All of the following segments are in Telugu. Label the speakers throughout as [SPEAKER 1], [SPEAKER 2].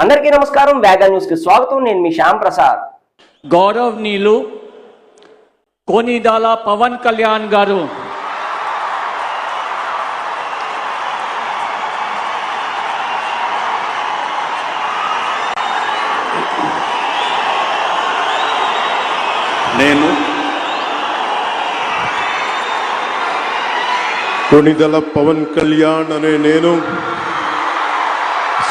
[SPEAKER 1] అందరికీ నమస్కారం వేగా న్యూస్కి స్వాగతం. నేను మీ శ్యామ్ ప్రసాద్.
[SPEAKER 2] గౌరవనీయులు కోనిదాల పవన్ కళ్యాణ్ గారు.
[SPEAKER 3] నేను
[SPEAKER 4] కొణిదల పవన్ కళ్యాణ్ అనే నేను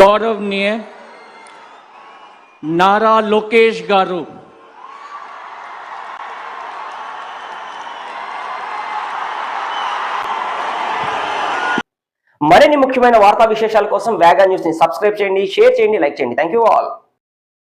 [SPEAKER 2] గౌరవనీయ నారా లోకేష్ గారు.
[SPEAKER 1] మరిన్ని ముఖ్యమైన వార్తా విశేషాల కోసం వేగా న్యూస్ని సబ్స్క్రైబ్ చేయండి షేర్ చేయండి లైక్ చేయండి. Thank you all